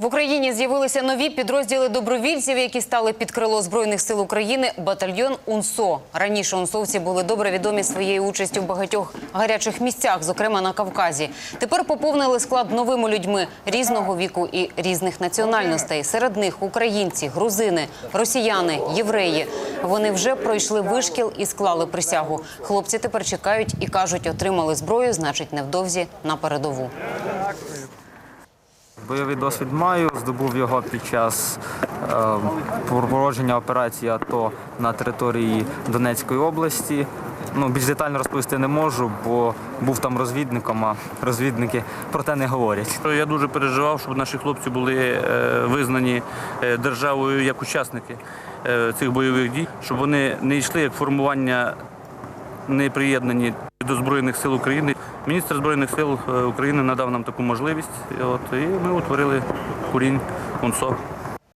В Україні з'явилися нові підрозділи добровільців, які стали під крило збройних сил України. Батальйон УНСО. Раніше унсовці були добре відомі своєю участю в багатьох гарячих місцях, зокрема на Кавказі. Тепер поповнили склад новими людьми різного віку і різних національностей. Серед них українці, грузини, росіяни, євреї. Вони вже пройшли вишкіл і склали присягу. Хлопці тепер чекають і кажуть, отримали зброю, значить, невдовзі на передову. Бойовий досвід маю, здобув його під час е, проводження операції АТО на території Донецької області. Ну, більш детально розповісти не можу, бо був там розвідником, а розвідники про те не говорять. Я дуже переживав, щоб наші хлопці були е, визнані е, державою як учасники е, цих бойових дій, щоб вони не йшли як формування не приєднані до Збройних сил України. Міністр Збройних сил е, України надав нам таку можливість. От, і ми утворили курінь УНСО.